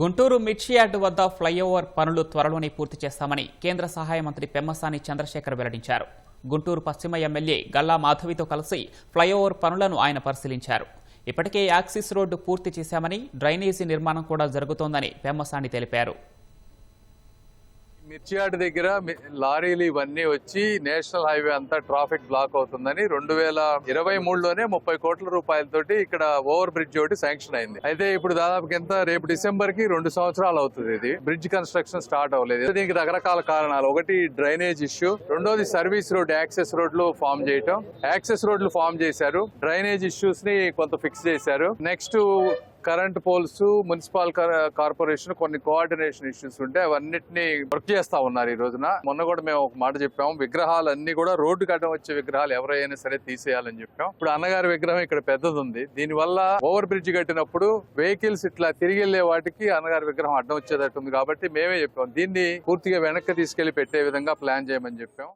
గుంటూరు మిర్చియార్డ్ వద్ద ఫ్లైఓవర్ పనులు త్వరలోనే పూర్తి చేస్తామని కేంద్ర సహాయ మంత్రి పెమ్మసాని చంద్రశేఖర్ వెల్లడించారు. గుంటూరు పశ్చిమ ఎమ్మెల్యే గల్లా మాధవితో కలిసి ఫ్లైఓవర్ పనులను ఆయన పరిశీలించారు. ఇప్పటికే యాక్సిస్ రోడ్డు పూర్తి చేశామని డ్రైనేజీ నిర్మాణం కూడా జరుగుతోందని పెమ్మసాని తెలిపారు. మిర్చియాడ్ దగ్గర మి- లారీలు ఇవన్నీ వచ్చి నేషనల్ హైవే అంతా ట్రాఫిక్ బ్లాక్ అవుతుందని రెండు వేల ఇరవై మూడులోనే ముప్పై కోట్ల రూపాయలతోటి ఇక్కడ ఓవర్ బ్రిడ్జ్ ఒకటి శాంక్షన్ అయింది. అయితే ఇప్పుడు దాదాపు కింద రేపు డిసెంబర్కి రెండు సంవత్సరాలు అవుతుంది ఇది. బ్రిడ్జ్ కన్స్ట్రక్షన్ స్టార్ట్ అవ్వలేదు. దీనికి రకరకాల కారణాలు. ఒకటి డ్రైనేజ్ ఇష్యూ. రెండోది సర్వీస్ రోడ్ యాక్సెస్ రోడ్లు ఫామ్ చేయటం. యాక్సెస్ రోడ్లు ఫామ్ చేశారు. డ్రైనేజ్ ఇష్యూస్ని కొంత ఫిక్స్ చేశారు. Next current poles municipal corporation కొన్ని కోఆర్డినేషన్ ఇష్యూస్ ఉంటే అవన్నిటిని వర్క్ చేస్తా ఉన్నారు ఈ రోజున. మొన్న కూడా మేము ఒక మాట చెప్పాము విగ్రహాలు అన్ని కూడా రోడ్డు కట్టం వచ్చే విగ్రహాలు ఎవరైనా సరే తీసేయాలని చెప్పాం. ఇప్పుడు అన్నగారి విగ్రహం ఇక్కడ పెద్దది ఉంది. దీని వల్ల ఓవర్ బ్రిడ్జ్ కట్టినప్పుడు వెహికల్స్ ఇట్లా తిరిగి వెళ్ళే వాటికి అన్నగారి విగ్రహం అడ్డం వచ్చేటట్టుంది కాబట్టి మేమే చెప్పాం. దీన్ని పూర్తిగా వెనక్కి తీసుకెళ్ళి పెట్టే విధంగా ప్లాన్ చేయమని చెప్పాం.